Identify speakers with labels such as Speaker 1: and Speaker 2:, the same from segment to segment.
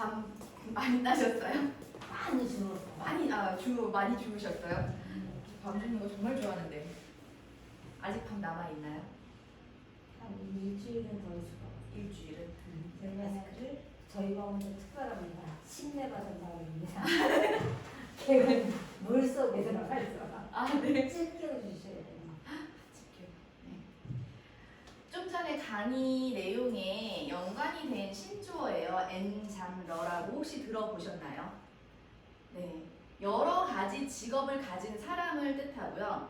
Speaker 1: 밤 많이 따셨어요?
Speaker 2: 많이 주었어.
Speaker 1: 많이 아 주 많이 주무셨어요? 밤 주는 거 정말 좋아하는데 아직 밤 남아 있나요?
Speaker 2: 한 일주일은 더 있을 것 같아요.
Speaker 1: 일주일은
Speaker 2: 제가 그 저희 병원은 특별합니다. 침례 받은 사람입니다. 개는 물 속에 들어가 있어.
Speaker 1: 아 네.
Speaker 2: 찔겨 주셔야 돼요.
Speaker 1: 지켜. 네. 좀 전에 강의 내용에 연관이 된 신조어예요. 엔잠러라고 혹시 들어보셨나요? 네. 여러 가지 직업을 가진 사람을 뜻하고요.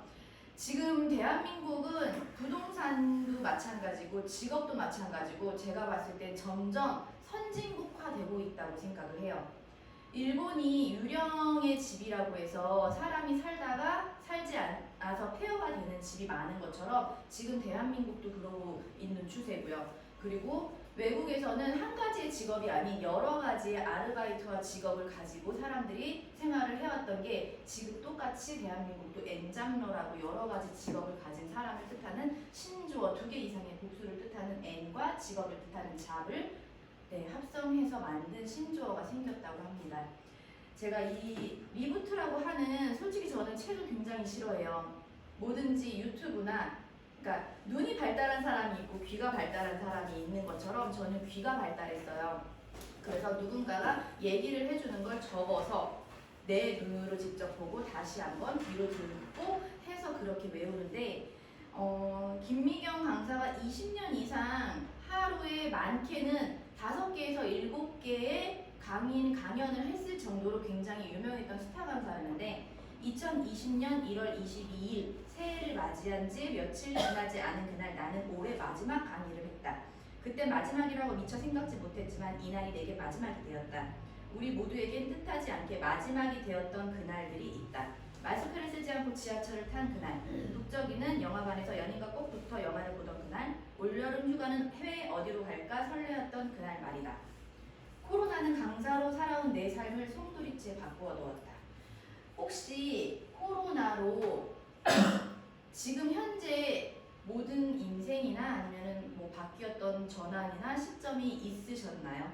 Speaker 1: 지금 대한민국은 부동산도 마찬가지고 직업도 마찬가지고 제가 봤을 때 점점 선진국화되고 있다고 생각을 해요. 일본이 유령의 집이라고 해서 사람이 살다가 살지 않 아서 폐허가 되는 집이 많은 것처럼 지금 대한민국도 그러고 있는 추세고요. 그리고 외국에서는 한 가지의 직업이 아닌 여러 가지의 아르바이트와 직업을 가지고 사람들이 생활을 해왔던 게 지금 똑같이 대한민국도 엔잡러라고 여러 가지 직업을 가진 사람을 뜻하는 신조어 두 개 이상의 복수를 뜻하는 엔과 직업을 뜻하는 잡을 네, 합성해서 만든 신조어가 생겼다고 합니다. 제가 이 리부트라고 하는 솔직히 저는 책을 굉장히 싫어해요. 뭐든지 유튜브나 그러니까 눈이 발달한 사람이 있고 귀가 발달한 사람이 있는 것처럼 저는 귀가 발달했어요. 그래서 누군가가 얘기를 해주는 걸 적어서 내 눈으로 직접 보고 다시 한번 귀로 듣고 해서 그렇게 외우는데 어, 김미경 강사가 20년 이상 하루에 많게는 5개에서 7개의 강인 강연을 했을 정도로 굉장히 유명했던 스타 강사였는데 2020년 1월 22일 새해를 맞이한 지 며칠 지나지 않은 그날 나는 올해 마지막 강의를 했다. 그때 마지막이라고 미처 생각지 못했지만 이날이 내게 마지막이 되었다. 우리 모두에겐 뜻하지 않게 마지막이 되었던 그날들이 있다. 마스크를 쓰지 않고 지하철을 탄 그날, 북적이는 영화관에서 연인과 꼭 붙어 영화를 보던 그날, 올여름 휴가는 해외 어디로 갈까 설레었던 그날 말이다. 코로나는 강사로 살아온 내 삶을 송두리째 바꾸어 놓았다. 혹시 코로나로 지금 현재 모든 인생이나 아니면은 뭐 바뀌었던 전환이나 시점이 있으셨나요?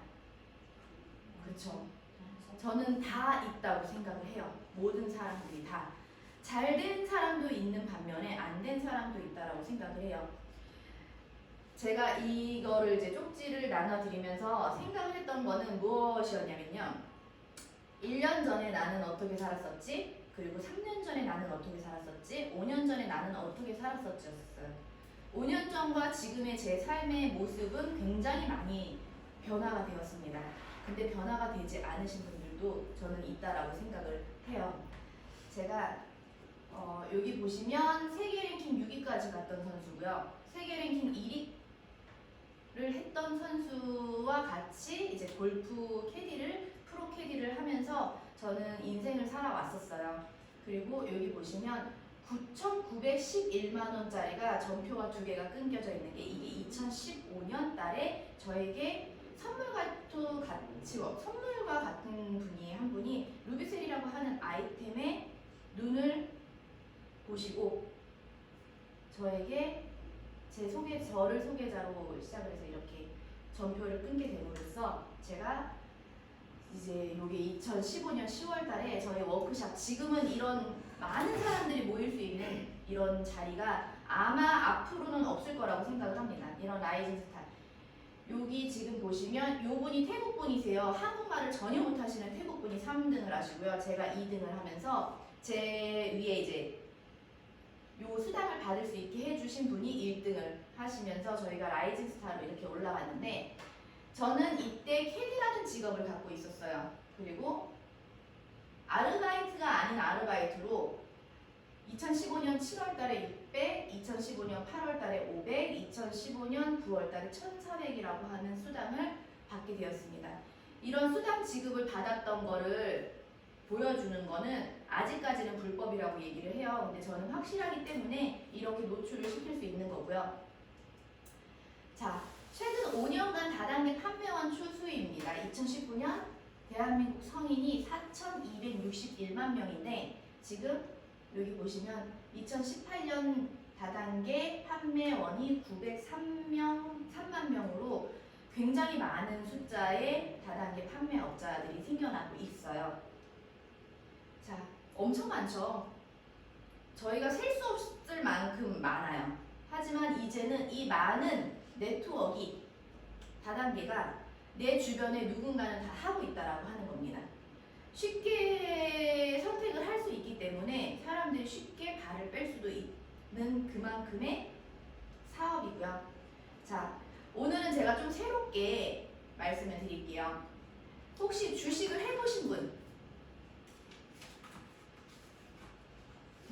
Speaker 1: 그렇죠. 저는 다 있다고 생각을 해요. 모든 사람들이 다. 잘 된 사람도 있는 반면에 안 된 사람도 있다라고 생각을 해요. 제가 이거를 이제 쪽지를 나눠드리면서 생각을 했던 거는 무엇이었냐면요. 1년 전에 나는 어떻게 살았었지? 그리고 3년 전에 나는 어떻게 살았었지? 5년 전에 나는 어떻게 살았었지 였어요. 5년 전과 지금의 제 삶의 모습은 굉장히 많이 변화가 되었습니다. 근데 변화가 되지 않으신 분들도 저는 있다라고 생각을 해요. 제가 어, 여기 보시면 세계 랭킹 6위까지 갔던 선수고요. 세계 랭킹 1위 를 했던 선수와 같이 이제 골프 캐디를 프로 캐디를 하면서 저는 인생을 살아왔었어요. 그리고 여기 보시면 9,911만 원짜리가 전표가 두 개가 끊겨져 있는 게 이게 2015년 달에 저에게 선물과 또 같이 선물과 같은 분이 한 분이 루비셀이라고 하는 아이템에 눈을 보시고 저에게 제 소개 저를 소개자로 시작을 해서 이렇게 전표를 끊게 됨으로써 제가 이제 요게 2015년 10월 달에 저희 워크샵 지금은 이런 많은 사람들이 모일 수 있는 이런 자리가 아마 앞으로는 없을 거라고 생각을 합니다. 이런 라이징 스타. 여기 지금 보시면 요분이 태국 분이세요. 한국말을 전혀 못하시는 태국 분이 3등을 하시고요. 제가 2등을 하면서 제 위에 이제 요 수당을 받을 수 있게 해주신 분이 1등을 하시면서 저희가 라이징 스타로 이렇게 올라갔는데 저는 이때 캐디라는 직업을 갖고 있었어요. 그리고 아르바이트가 아닌 아르바이트로 2015년 7월 달에 600, 2015년 8월 달에 500, 2015년 9월 달에 1400이라고 하는 수당을 받게 되었습니다. 이런 수당 지급을 받았던 거를 보여주는 거는 아직까지는 불법이라고 얘기를 해요. 근데 저는 확실하기 때문에 이렇게 노출을 시킬 수 있는 거고요. 자, 최근 5년간 다단계 판매원 추수입니다. 2019년 대한민국 성인이 4,261만 명인데 지금 여기 보시면 2018년 다단계 판매원이 903명, 3만 명으로 굉장히 많은 숫자의 다단계 판매업자들이 생겨나고 있어요. 자, 엄청 많죠. 저희가 셀 수 없을 만큼 많아요. 하지만 이제는 이 많은 네트워크 다단계가 내 주변에 누군가는 다 하고 있다라고 하는 겁니다. 쉽게 선택을 할 수 있기 때문에 사람들이 쉽게 발을 뺄 수도 있는 그만큼의 사업이고요. 자, 오늘은 제가 좀 새롭게 말씀을 드릴게요. 혹시 주식을 해보신 분?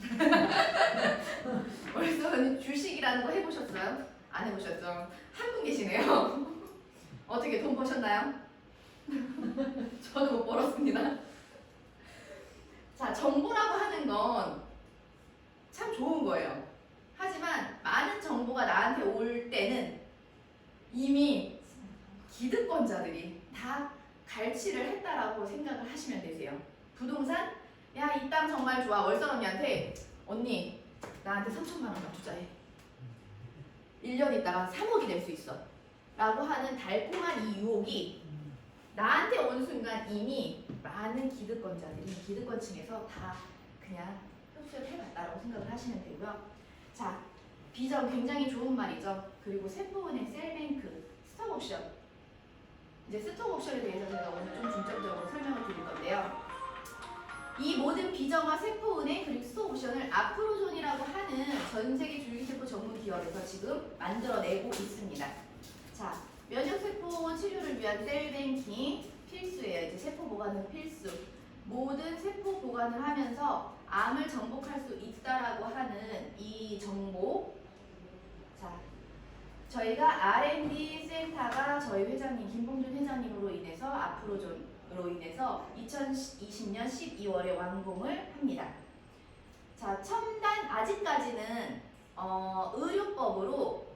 Speaker 1: 벌써 주식이라는 거 해보셨어요? 안 해보셨죠? 한 분 계시네요. 어떻게 돈 버셨나요? 저는 못 벌었습니다. 자, 정보라고 하는 건 참 좋은 거예요. 하지만 많은 정보가 나한테 올 때는 이미 기득권자들이 다 갈취를 했다라고 생각을 하시면 되세요. 부동산? 야, 이 땅 정말 좋아. 월선 언니한테 언니, 나한테 3천만 원만 투자해. 1년 있다가 3억이 될 수 있어. 라고 하는 달콤한 이 유혹이 나한테 온 순간 이미 많은 기득권자들이 기득권층에서 다 그냥 흡수를 해갔다라고 생각을 하시면 되고요. 자, 비전 굉장히 좋은 말이죠. 그리고 세포은행, 셀뱅크, 스톡옵션. 이제 스톡옵션에 대해서 제가 오늘 좀 중점적으로 설명을 드릴 건데요. 이 모든 비정화 세포은행 그리고 스톡옵션을 아프로존이라고 하는 전 세계 줄기세포 전문 기업에서 지금 만들어내고 있습니다. 자, 면역세포 치료를 위한 셀뱅킹 필수예요. 이제 세포 보관은 필수. 모든 세포 보관을 하면서 암을 정복할 수 있다라고 하는 이 정보. 자, 저희가 R&D 센터가 저희 회장님 김봉준 회장님으로 인해서 앞으로존으 로 인해서 2020년 12월에 완공을 합니다. 자, 첨단 아직까지는 어, 의료법으로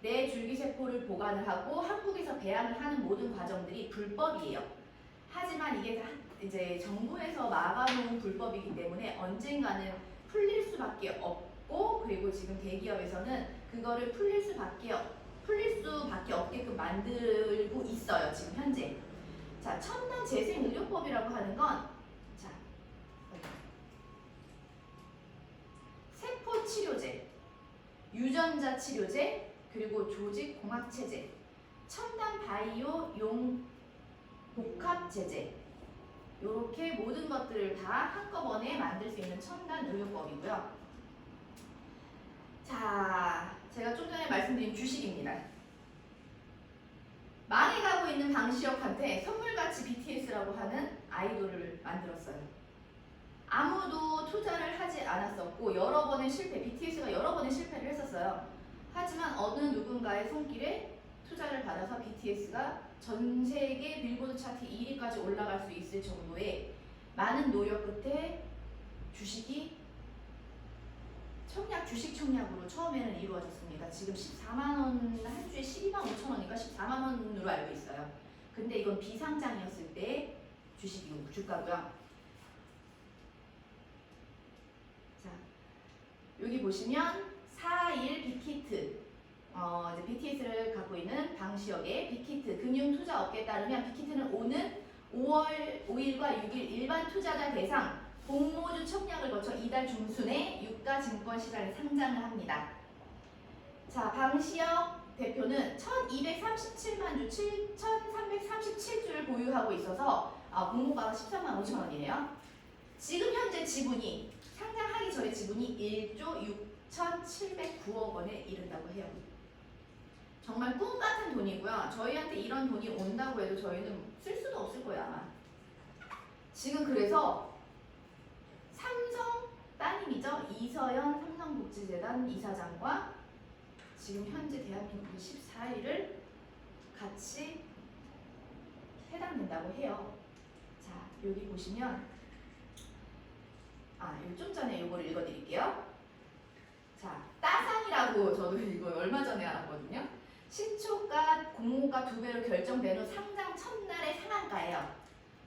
Speaker 1: 내 줄기세포를 보관을 하고 한국에서 배양을 하는 모든 과정들이 불법이에요. 하지만 이게 다 이제 정부에서 막아놓은 불법이기 때문에 언젠가는 풀릴 수밖에 없고 그리고 지금 대기업에서는 그거를 풀릴 수밖에 없- 풀릴 수밖에 없게끔 만들고 있어요. 지금 현재. 자, 첨단 재생 의료법이라고 하는 건 자. 세포 치료제, 유전자 치료제, 그리고 조직 공학 체제, 첨단 바이오 용 복합 제제 이렇게 모든 것들을 다 한꺼번에 만들 수 있는 첨단 의료법이고요. 자, 제가 좀 전에 말씀드린 주식입니다. 망해가고 있는 방시혁한테 선물같이 BTS라고 하는 아이돌을 만들었어요. 아무도 투자를 하지 않았었고 여러 번의 실패, BTS가 여러 번의 실패를 했었어요. 하지만 어느 누군가의 손길에 투자를 받아서 BTS가 전 세계 빌보드 차트 1위까지 올라갈 수 있을 정도의 많은 노력 끝에 주식이 청약 주식 청약으로 처음에는 이루어졌습니다. 지금 14만 원 한 주에 12만 5천 원인가 14만 원으로 알고 있어요. 근데 이건 비상장이었을 때 주식 이 주가고요. 자 여기 보시면 4일 빅히트 어, 이제 BTS를 갖고 있는 방시혁의 빅히트 금융투자업계에 따르면 빅히트는 오는 5월 5일과 6일 일반 투자자 대상 공모주 청약을 거쳐 이달 중순에 유가 증권 시장에 상장을 합니다. 자, 방시혁 대표는 1,237만 주 7,337주를 보유하고 있어서 아, 공모가가 13만 5천 원이에요. 지금 현재 지분이 상장하기 전에 지분이 1조 6,709억 원에 이른다고 해요. 정말 꿈 같은 돈이고요. 저희한테 이런 돈이 온다고 해도 저희는 쓸 수도 없을 거예요, 아마. 지금 그래서 삼성 따님이죠. 이서연 삼성복지재단 이사장과 지금 현재 대한민국 14일을 같이 해당된다고 해요. 자, 여기 보시면 아, 좀 전에 요거를 읽어드릴게요. 자, 따상이라고 저도 이거 얼마 전에 알았거든요. 신초가 공모가 두 배로 결정된 후 상장 첫날의 상한가예요.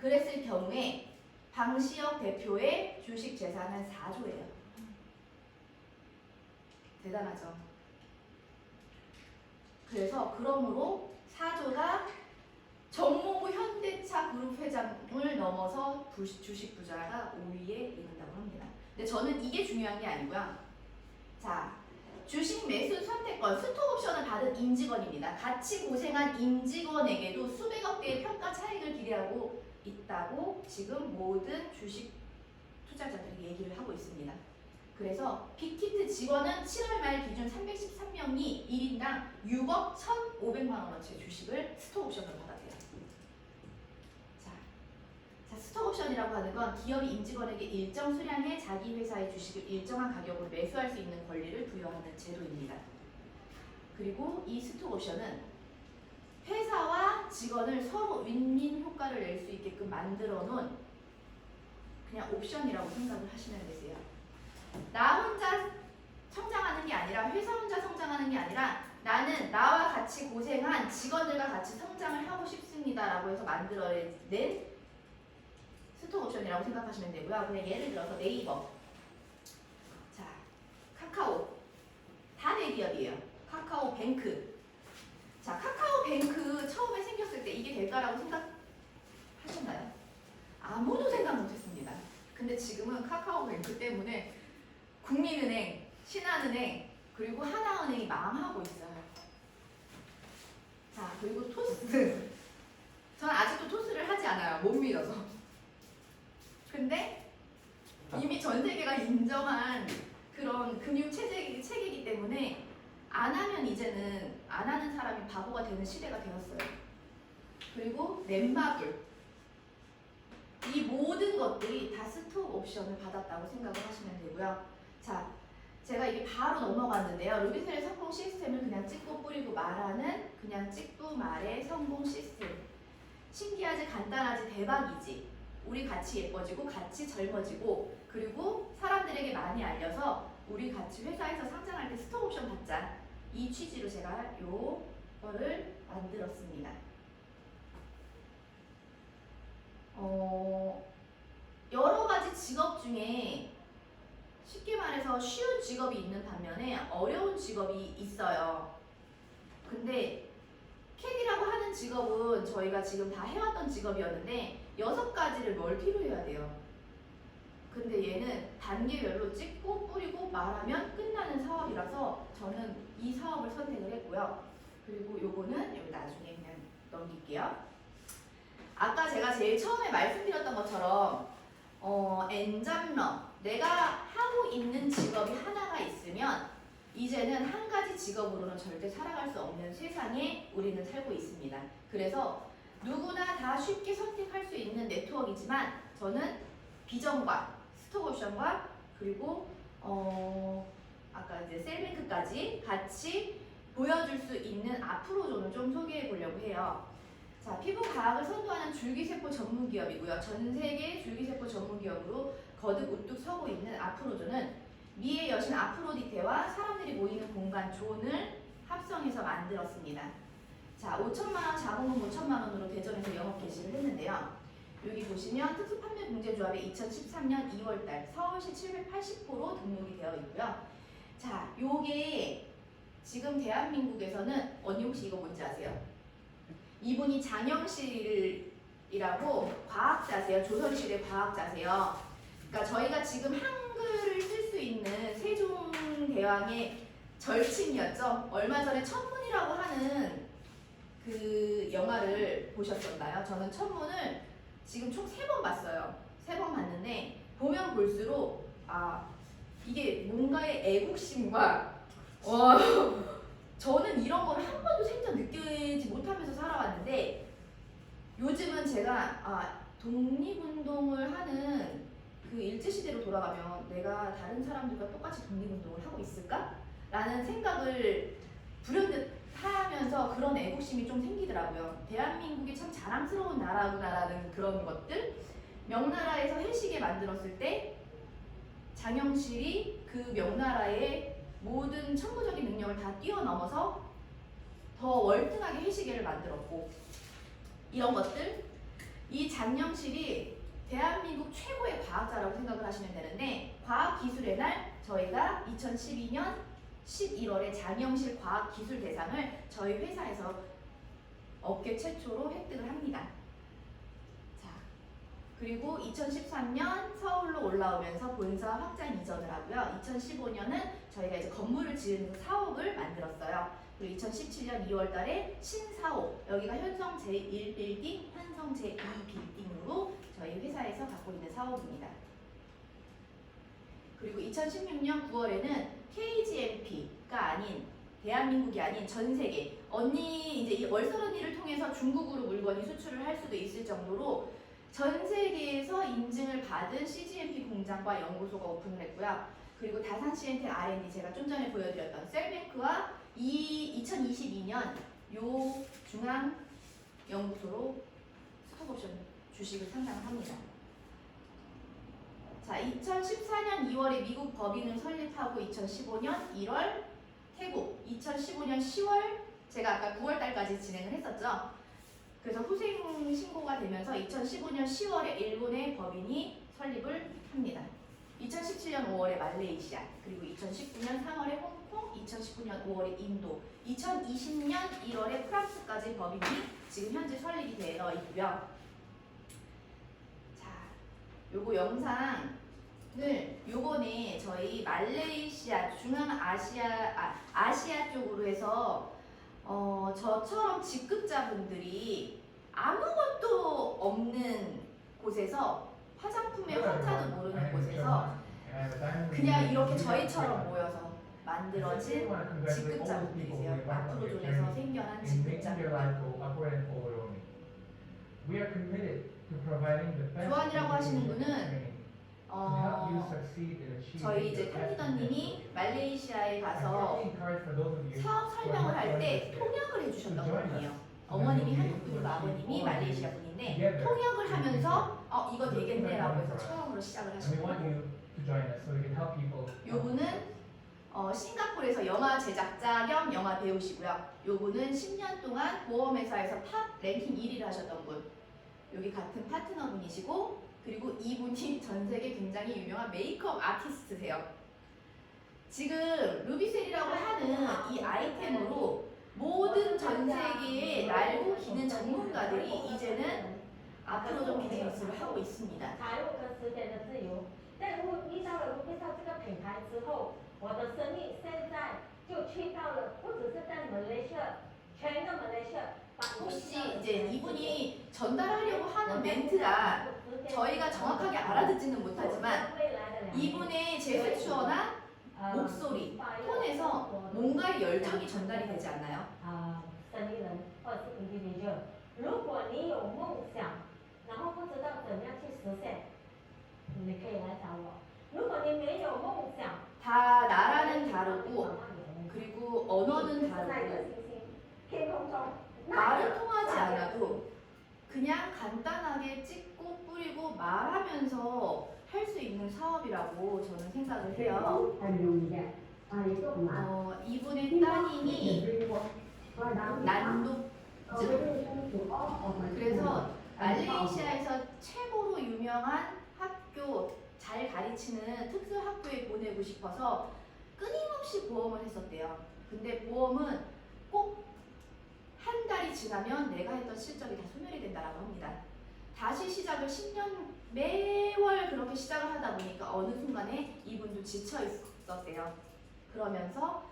Speaker 1: 그랬을 경우에 방시혁 대표의 주식 재산은 4조예요. 대단하죠. 그래서 그러므로 사조가 정몽구 현대차 그룹 회장을 넘어서 부- 주식 부자가 5위에 이른다고 합니다. 근데 저는 이게 중요한 게 아니고요. 자, 주식 매수 선택권, 스톡 옵션을 받은 임직원입니다. 같이 고생한 임직원에게도 수백억 대의 평가 차익을 기대하고 있다고 지금 모든 주식 투자자들이 얘기를 하고 있습니다. 그래서 빅히트 직원은 7월 말 기준 313명이 1인당 6억 1,500만 원어치 주식을 스톡 옵션으로 받았대요. 자, 자 스톡 옵션이라고 하는 건 기업이 임직원에게 일정 수량의 자기 회사의 주식을 일정한 가격으로 매수할 수 있는 권리를 부여하는 제도입니다. 그리고 이 스톡 옵션은 회사와 직원을 서로 윈윈 효과를 낼 수 있게끔 만들어 놓은 그냥 옵션이라고 생각을 하시면 되세요. 나 혼자 성장하는 게 아니라 회사 혼자 성장하는 게 아니라 나는 나와 같이 고생한 직원들과 같이 성장을 하고 싶습니다라고 해서 만들어낸 스톡 옵션이라고 생각하시면 되고요. 그냥 예를 들어서 네이버, 자 카카오 다 대기업이에요. 카카오 뱅크. 자 카카오 뱅크 처음에 생겼을 때 이게 될까라고 생각하셨나요? 아무도 생각 못했습니다. 근데 지금은 카카오뱅크 때문에 국민은행, 신한은행, 그리고 하나은행이 망하고 있어요. 자, 그리고 토스. 저는 아직도 토스를 하지 않아요. 못 믿어서. 근데 이미 전 세계가 인정한 그런 금융 체제, 체계이기 때문에 안 하면 이제는 안 하는 사람이 바보가 되는 시대가 되었어요. 그리고 넷마블. 이 모든 것들이 다 스톡 옵션을 받았다고 생각을 하시면 되고요. 자, 제가 이게 바로 넘어갔는데요. 루비셀의 성공 시스템을 그냥 찍고 뿌리고 말하는 그냥 찍고 말의 성공 시스템. 신기하지 간단하지 대박이지. 우리 같이 예뻐지고 같이 젊어지고 그리고 사람들에게 많이 알려서 우리 같이 회사에서 상장할 때 스톡 옵션 받자. 이 취지로 제가 요거를 만들었습니다. 어, 여러 가지 직업 중에 쉽게 말해서 쉬운 직업이 있는 반면에 어려운 직업이 있어요. 근데 캐디라고 하는 직업은 저희가 지금 다 해왔던 직업이었는데 여섯 가지를 멀티로 해야 돼요. 근데 얘는 단계별로 찍고 뿌리고 말하면 끝나는 사업이라서 저는 이 사업을 선택을 했고요. 그리고 요거는 여기 나중에 그냥 넘길게요. 아까 제가 제일 처음에 말씀드렸던 것처럼 어, 엔잡러 내가 하고 있는 직업이 하나가 있으면 이제는 한 가지 직업으로는 절대 살아갈 수 없는 세상에 우리는 살고 있습니다. 그래서 누구나 다 쉽게 선택할 수 있는 네트워크이지만 저는 비전과 스톡옵션과 그리고 어, 아까 이제 셀뱅크까지 같이 보여줄 수 있는 앞으로존을 좀 소개해 보려고 해요. 자, 피부 과학을 선도하는 줄기세포 전문 기업이고요. 전 세계 줄기세포 전문 기업으로 거듭 우뚝 서고 있는 아프로존은 미의 여신 아프로디테와 사람들이 모이는 공간 존을 합성해서 만들었습니다. 자, 5천만 원 자본금 5천만 원으로 대전에서 영업 개시를 했는데요. 여기 보시면 특수판매공제조합에 2013년 2월달 서울시 780호로 등록이 되어 있고요. 자, 요게 지금 대한민국에서는 언니 혹시 이거 뭔지 아세요? 이분이 장영실이라고 과학자세요. 조선시대 과학자세요. 그러니까 저희가 지금 한글을 쓸 수 있는 세종대왕의 절친이었죠. 얼마 전에 천문이라고 하는 그 영화를 보셨었나요? 저는 천문을 지금 총 세 번 봤어요. 세 번 봤는데 보면 볼수록 아 이게 뭔가의 애국심과 와 저는 이런 걸한 번도 생전 느끼지 못하면서 살아왔는데 요즘은 제가 아 독립운동을 하는 그 일제시대로 돌아가면 내가 다른 사람들과 똑같이 독립운동을 하고 있을까? 라는 생각을 불현듯 하면서 그런 애국심이 좀 생기더라고요. 대한민국이 참 자랑스러운 나라구나라는 그런 것들. 명나라에서 해시계 만들었을 때 장영실이 그 명나라의 모든 천부적인 능력을 다 뛰어넘어서 더 월등하게 해시계를 만들었고 이런 것들 이 장영실이 대한민국 최고의 과학자라고 생각을 하시면 되는데 과학기술의 날 저희가 2012년 11월에 장영실 과학기술 대상을 저희 회사에서 업계 최초로 획득을 합니다. 자, 그리고 2013년 서울로 올라오면서 본사 확장 이전을 하고요. 2015년은 저희가 이제 건물을 지은 사옥을 만들었어요. 그리고 2017년 2월 달에 신사옥, 여기가 현성 제1빌딩, 현성 제2빌딩으로 저희 회사에서 갖고 있는 사옥입니다. 그리고 2016년 9월에는 KGMP가 아닌 대한민국이 아닌 전 세계 언니 이제 이 월설 언니를 통해서 중국으로 물건이 수출을 할 수도 있을 정도로 전 세계에서 인증을 받은 CGMP 공장과 연구소가 오픈을 했고요. 그리고 다산 시엔텍 R&D 제가 좀 전에 보여드렸던 셀뱅크와 이 2022년 요 중앙 연구소로 스톡옵션 주식을 상장을 합니다. 자, 2014년 2월에 미국 법인을 설립하고 2015년 1월 태국, 2015년 10월 제가 아까 9월 달까지 진행을 했었죠. 그래서 후생 신고가 되면서 2015년 10월에 일본의 법인이 설립을 합니다. 2017년 5월에 말레이시아, 그리고 2019년 3월에 홍콩, 2019년 5월에 인도, 2020년 1월에 프랑스까지 법인이 지금 현재 설립이 되어 있고요. 자, 요거 영상을 요번에 저희 말레이시아, 중앙아시아, 아, 아시아 쪽으로 해서 어, 저처럼 직급자분들이 아무것도 없는 곳에서 화장품의 환자도 모르는 곳에서 그냥 이렇게 저희처럼 모여서 만들어진 직급자분들이세요. 마크로존에서 생겨난 직급자분들. 조한이라고 하시는 분은 어, 저희 이제 탐리더님이 말레이시아에 가서 사업 설명을 할 때 통역을 해주셨던 분이에요. 어머님이 한국 분이고 아버님이 말레이시아 분인데 통역을 하면서 어 이거 되겠네라고 해서 처음으로 시작을 하셨거든요. 요분은 어, 싱가포르에서 영화 제작자 겸 영화 배우시고요. 요분은 10년 동안 보험회사에서 탑 랭킹 1위를 하셨던 분. 여기 같은 파트너분이시고 그리고 이분이 전 세계 굉장히 유명한 메이크업 아티스트세요. 지금 루비셀이라고 하는 이 아이템으로 모든 전 세계의 날고 기는 전문가들이 이제는 앞으로 좀 비즈니스를 하고 있습니다.
Speaker 3: 财务跟时间的自由。在如遇到了 Ruby 这个品牌之后，我的生意现在就去到了，不只是在马来西亚，全个马来西亚。 把
Speaker 1: 혹시 이제 이분이 전달하려고 하는 멘트가 저희가 정확하게 알아듣지는 못하지만 이분의 제스처나 목소리, 톤에서 뭔가 열정이 전달이 되지 않나요?
Speaker 3: 啊，生意人或者是 individual，如果你有梦想，然后不知道怎样去实现，你可以来找我。如果你没有梦想，
Speaker 1: 다 나라는 다르고 그리고 언어는
Speaker 3: 就是那个
Speaker 1: 다르고
Speaker 3: 星星，天空中
Speaker 1: 말을 통하지 않아도 그냥 간단하게 찍고 뿌리고 말하면서 할 수 있는 사업이라고 저는 생각을 해요. 어, 이분의 따님이 난독 그래서 말레이시아에서 최고로 유명한 학교 잘 가르치는 특수학교에 보내고 싶어서 끊임없이 보험을 했었대요. 근데 보험은 꼭 한 달이 지나면 내가 했던 실적이 다 소멸이 된다라고 합니다. 다시 시작을 10년 매월 그렇게 시작을 하다 보니까 어느 순간에 이분도 지쳐 있었대요. 그러면서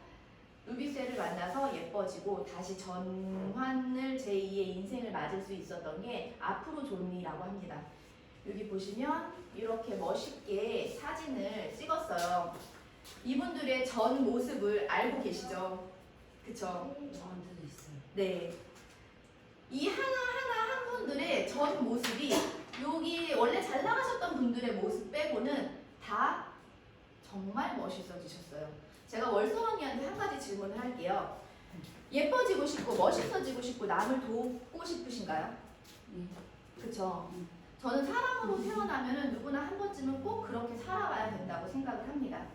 Speaker 1: 루비셀을 만나서 예뻐지고 다시 전환을 제2의 인생을 맞을 수 있었던 게 앞으로 존리라고 합니다. 여기 보시면 이렇게 멋있게 사진을 찍었어요. 이분들의 전 모습을 알고 계시죠? 그쵸? 네. 이 하나하나 한 분들의 전 모습이 여기 원래 잘 나가셨던 분들의 모습 빼고는 다 정말 멋있어지셨어요. 제가 월선 언니한테 한 가지 질문을 할게요. 예뻐지고 싶고 멋있어지고 싶고 남을 돕고 싶으신가요?
Speaker 2: 네.
Speaker 1: 그쵸? 저는 사람으로 태어나면은 누구나 한 번쯤은 꼭 그렇게 살아가야 된다고 생각을 합니다.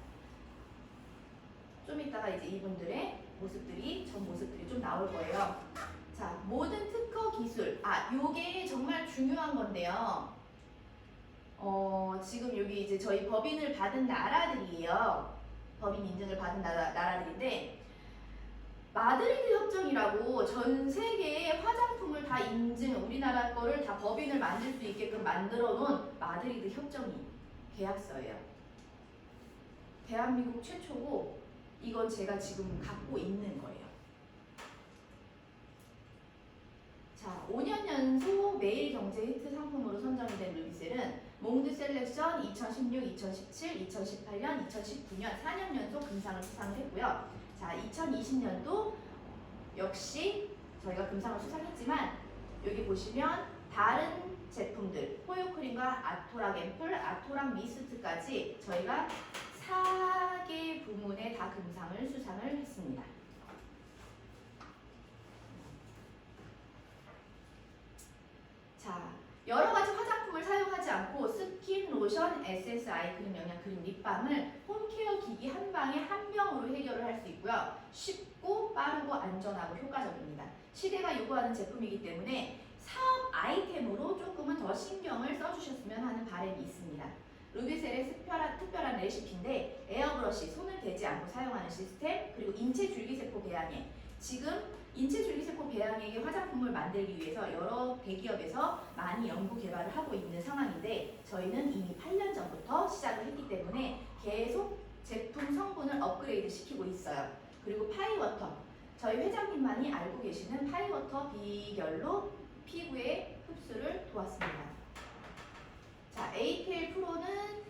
Speaker 1: 좀 이따가 이제 이분들의 모습들이 전 모습들이 좀 나올 거예요. 자, 모든 특허 기술. 아, 요게 정말 중요한 건데요. 어, 지금 여기 이제 저희 법인을 받은 나라들이에요. 법인 인증을 받은 나라, 나라들인데 마드리드 협정이라고 전 세계의 화장품을 다 인증, 우리나라 거를 다 법인을 만들 수 있게끔 만들어 놓은 마드리드 협정이 계약서예요. 대한민국 최초고 이건 제가 지금 갖고 있는 거예요. 자, 5년 연속 매일 경제 히트 상품으로 선정이 된 루비셀은 몽드 셀렉션 2016, 2017, 2018년, 2019년 4년 연속 금상을 수상을 했고요. 자, 2020년도 역시 저희가 금상을 수상했지만 여기 보시면 다른 제품들 호요크림과 아토락 앰플, 아토락 미스트까지 저희가 4개 부문에 다 금상을 수상을 했습니다. 자, 여러 가지 화장품을 사용하지 않고 스킨, 로션, 에센스, 아이크림, 영양 크림, 립밤을 홈케어 기기 한 방에 한 병으로 해결을 할 수 있고요. 쉽고 빠르고 안전하고 효과적입니다. 시대가 요구하는 제품이기 때문에 사업 아이템으로 조금은 더 신경을 써주셨으면 하는 바람이 있습니다. 루비셀의 특별한, 특별한 레시피인데 에어브러시, 손을 대지 않고 사용하는 시스템, 그리고 인체 줄기세포 배양액. 지금 인체 줄기세포 배양액의 화장품을 만들기 위해서 여러 대기업에서 많이 연구 개발을 하고 있는 상황인데 저희는 이미 8년 전부터 시작을 했기 때문에 계속 제품 성분을 업그레이드 시키고 있어요. 그리고 파이워터. 저희 회장님만이 알고 계시는 파이워터 비결로 피부의 흡수를 도왔습니다. 자, APL 프로는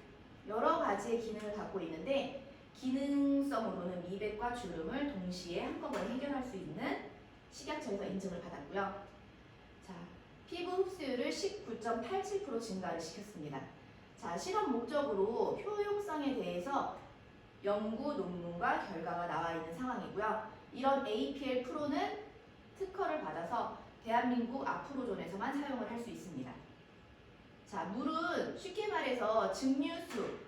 Speaker 1: 여러 가지의 기능을 갖고 있는데 기능성으로는 미백과 주름을 동시에 한꺼번에 해결할 수 있는 식약처에서 인증을 받았고요. 자, 피부 흡수율을 19.87% 증가를 시켰습니다. 자, 실험 목적으로 효용성에 대해서 연구 논문과 결과가 나와 있는 상황이고요. 이런 APL 프로는 특허를 받아서 대한민국 아프로존에서만 사용을 할 수 있습니다. 자, 물은 쉽게 말해서 증류수,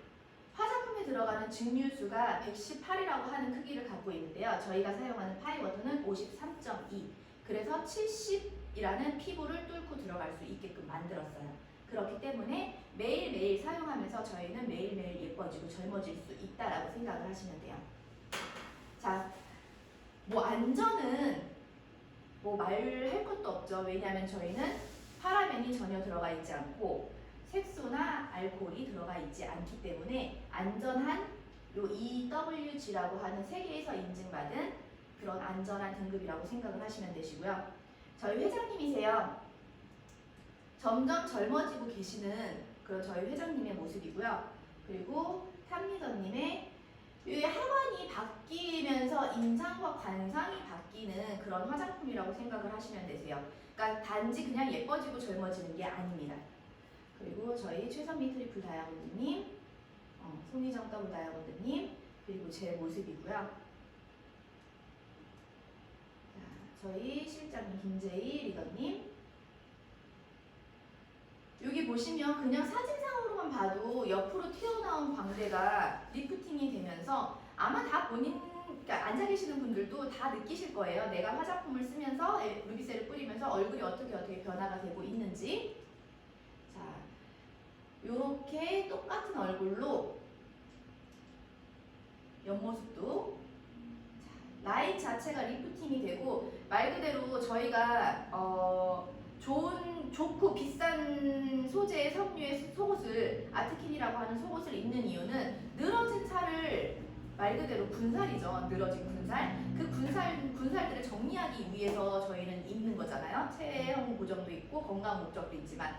Speaker 1: 화장품에 들어가는 증류수가 118이라고 하는 크기를 갖고 있는데요. 저희가 사용하는 파이워터는 53.2. 그래서 70이라는 피부를 뚫고 들어갈 수 있게끔 만들었어요. 그렇기 때문에 매일매일 사용하면서 저희는 매일매일 예뻐지고 젊어질 수 있다라고 생각을 하시면 돼요. 자, 뭐 안전은 뭐 말할 것도 없죠. 왜냐하면 저희는 파라벤이 전혀 들어가 있지 않고 색소나 알코올이 들어가 있지 않기 때문에 안전한 요 EWG라고 하는 세계에서 인증받은 그런 안전한 등급이라고 생각을 하시면 되시고요. 저희 회장님이세요. 점점 젊어지고 계시는 그런 저희 회장님의 모습이고요. 그리고 탐리더님의 이 하관이 바뀌면서 인상과 관상이 바뀌는 그런 화장품이라고 생각을 하시면 되세요. 그러니까 단지 그냥 예뻐지고 젊어지는 게 아닙니다. 그리고 저희 최선미 트리플 다이아몬드님, 어, 송희정 더블 다이아몬드님, 그리고 제 모습이고요. 자, 저희 실장님 김재희 리더님. 여기 보시면 그냥 사진상으로만 봐도 옆으로 튀어나온 광대가 리프팅이 되면서 아마 다 본인 그러니까 앉아 계시는 분들도 다 느끼실 거예요. 내가 화장품을 쓰면서 에- 루비셀을 뿌리면서 얼굴이 어떻게 어떻게 변화가 되고 있는지. 자, 요렇게 똑같은 얼굴로 옆모습도 자, 라인 자체가 리프팅이 되고 말 그대로 저희가 어 좋은 좋고 비싼 소재의 섬유의 속옷을 아트킨이라고 하는 속옷을 입는 이유는 늘어진 살을 말 그대로 군살이죠. 늘어진 군살. 그 군살 군살들을 정리하기 위해서 저희는 입는 거잖아요. 체형 보정도 있고 건강 목적도 있지만.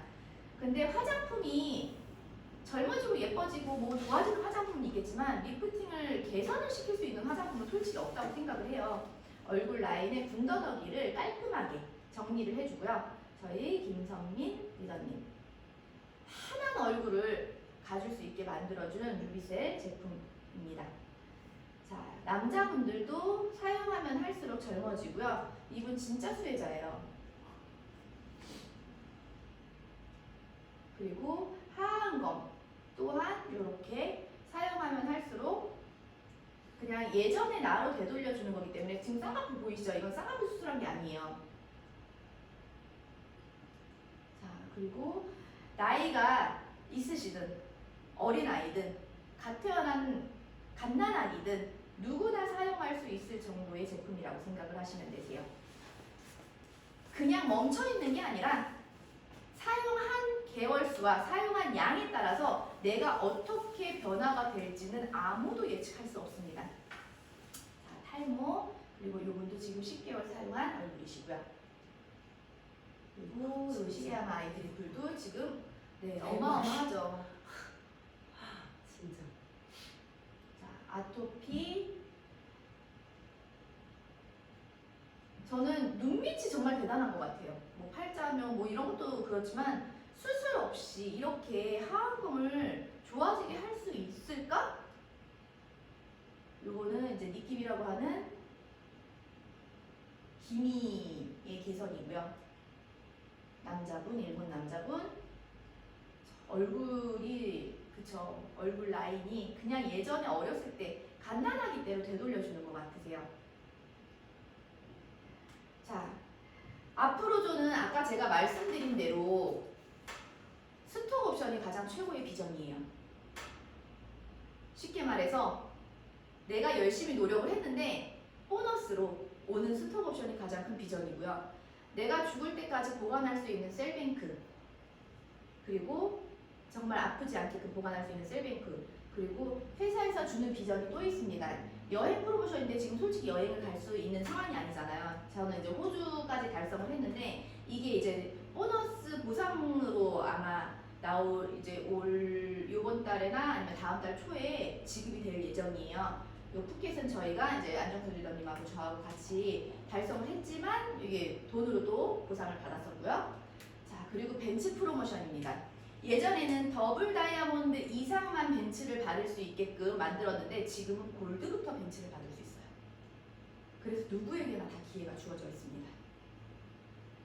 Speaker 1: 근데 화장품이 젊어지고 예뻐지고 뭐 좋아지는 화장품은 있겠지만 리프팅을 개선을 시킬 수 있는 화장품은 솔직히 없다고 생각을 해요. 얼굴 라인의 군더더기를 깔끔하게 정리를 해주고요. 저희 김성민 리더님 환한 얼굴을 가질 수 있게 만들어주는 루비셀 제품입니다. 자 남자분들도 사용하면 할수록 젊어지고요. 이분 진짜 수혜자예요. 그리고 하안검 또한 이렇게 사용하면 할수록 그냥 예전의 나로 되돌려주는 거기 때문에 지금 쌍꺼풀 보이시죠? 이건 쌍꺼풀 수술한 게 아니에요. 자 그리고 나이가 있으시든 어린 아이든 갓 태어난 갓난아기든 누구나 사용할 수 있을 정도의 제품이라고 생각을 하시면 되세요. 그냥 멈춰 있는 게 아니라 사용한 개월수와 사용한 양에 따라서 내가 어떻게 변화가 될지는 아무도 예측할 수 없습니다. 자, 탈모 그리고 이분도 지금 10개월 사용한 얼굴이시고요. 그리고 요 시리아마 아이들도 지금 네 어마어마하죠.
Speaker 2: 진짜.
Speaker 1: 자, 아토피. 저는 눈밑이 정말 대단한 것 같아요. 뭐 팔자면 뭐 이런 것도 그렇지만 수술 없이 이렇게 하안검을 좋아지게 할 수 있을까? 요거는 이제 니킵이라고 하는 기미의 개선이고요. 남자분, 일본 남자분. 얼굴이 그쵸 얼굴 라인이 그냥 예전에 어렸을 때 갓난아기 때로 되돌려주는 것 같으세요. 자 앞으로조는 아까 제가 말씀드린 대로 스톡 옵션이 가장 최고의 비전이에요. 쉽게 말해서 내가 열심히 노력을 했는데 보너스로 오는 스톡 옵션이 가장 큰 비전이고요. 내가 죽을 때까지 보관할 수 있는 셀뱅크 그리고 정말 아프지 않게끔 보관할 수 있는 셀뱅크 그리고 회사에서 주는 비전이 또 있습니다. 여행 프로모션인데 지금 솔직히 여행을 갈 수 있는 상황이 아니잖아요. 저는 이제 호주까지 달성을 했는데 이게 이제 보너스 보상으로 아마 나올 이제 올 이번 달에나 아니면 다음 달 초에 지급이 될 예정이에요. 요 푸켓은 저희가 이제 안정수 리더님하고 저하고 같이 달성을 했지만 이게 돈으로도 보상을 받았었고요. 자 그리고 벤츠 프로모션입니다. 예전에는 더블 다이아몬드 이상만 벤츠를 받을 수 있게끔 만들었는데 지금은 골드부터 벤츠를 받을 수 있어요. 그래서 누구에게나 다 기회가 주어져 있습니다.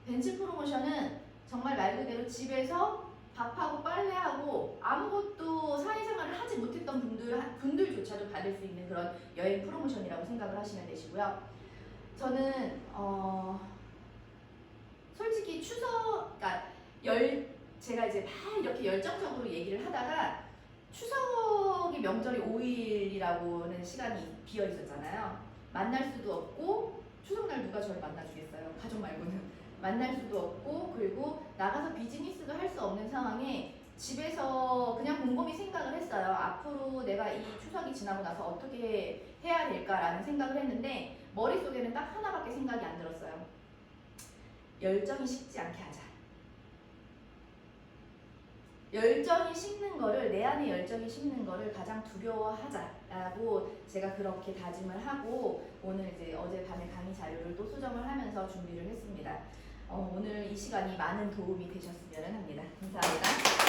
Speaker 1: 벤츠 프로모션은 정말 말 그대로 집에서 밥하고 빨래하고 아무것도 사회생활을 하지 못했던 분들 분들조차도 받을 수 있는 그런 여행 프로모션이라고 생각을 하시면 되시고요. 저는 어 솔직히 추석 그러니까 열 제가 이제 막 이렇게 열정적으로 얘기를 하다가 추석이 명절이 5일이라고는 시간이 비어 있었잖아요. 만날 수도 없고 추석날 누가 저를 만나주겠어요. 가족 말고는 만날 수도 없고 그리고 나가서 비즈니스도 할 수 없는 상황에 집에서 그냥 곰곰이 생각을 했어요. 앞으로 내가 이 추석이 지나고 나서 어떻게 해야 될까라는 생각을 했는데 머릿속에는 딱 하나밖에 생각이 안 들었어요. 열정이 식지 않게 하자. 열정이 식는 거를 내 안에 열정이 식는 거를 가장 두려워하자라고 제가 그렇게 다짐을 하고 오늘 이제 어제 밤에 강의 자료를 또 수정을 하면서 준비를 했습니다. 어, 오늘 이 시간이 많은 도움이 되셨으면 합니다. 감사합니다.